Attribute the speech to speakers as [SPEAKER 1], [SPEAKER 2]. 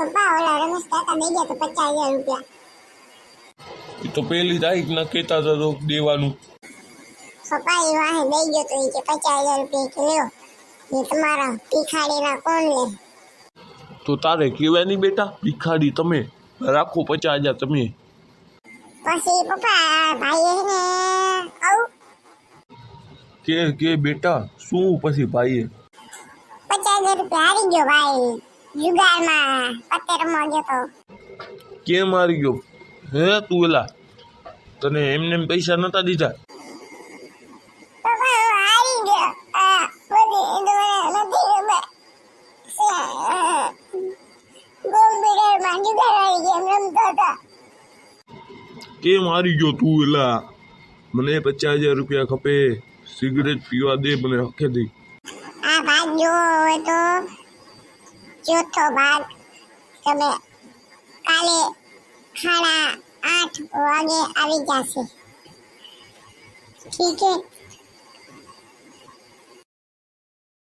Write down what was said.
[SPEAKER 1] પપ્પા ઓલા રમેશ કાકા દઈ ગયા તો પચાસ હજાર રૂપિયા.
[SPEAKER 2] એ તો પહેલી તારીખના કહેતા હતા તો દેવાનું.
[SPEAKER 1] પપ્પા એ વાહે દઈ ગયો તો એ કે પચાસ હજાર રૂપિયા કે લ્યો. એ તમારા ભિખારીના કોણ લે?
[SPEAKER 2] તો તારે કહેવાય નહીં બેટા ભિખારી તમે. રાખો પચાસ હજાર તમે.
[SPEAKER 1] પછી પપ્પા ભાઈએ છે ને આવું?
[SPEAKER 2] કે કે બેટા શું પછી ભાઈએ?
[SPEAKER 1] પચાસ હજાર રૂપિયા હારી ગયો ભાઈ જુગારમાં પત્તે રમવા ગયો તો.
[SPEAKER 2] કેમ મારી ગયો? હે તું એલા? તને એમને એમ પૈસા નતા દીધા? કેમ હારી ગયો તું એલા? મને પચાસ હજાર રૂપિયા ખપે. સિગરેટ પીવા દે મને હકે દે
[SPEAKER 1] આ ભાગ જોવો હોય તો ચોથો ભાગ તમે કાલે સાડા આઠ વાગે આવી જશે. ઠીક છે?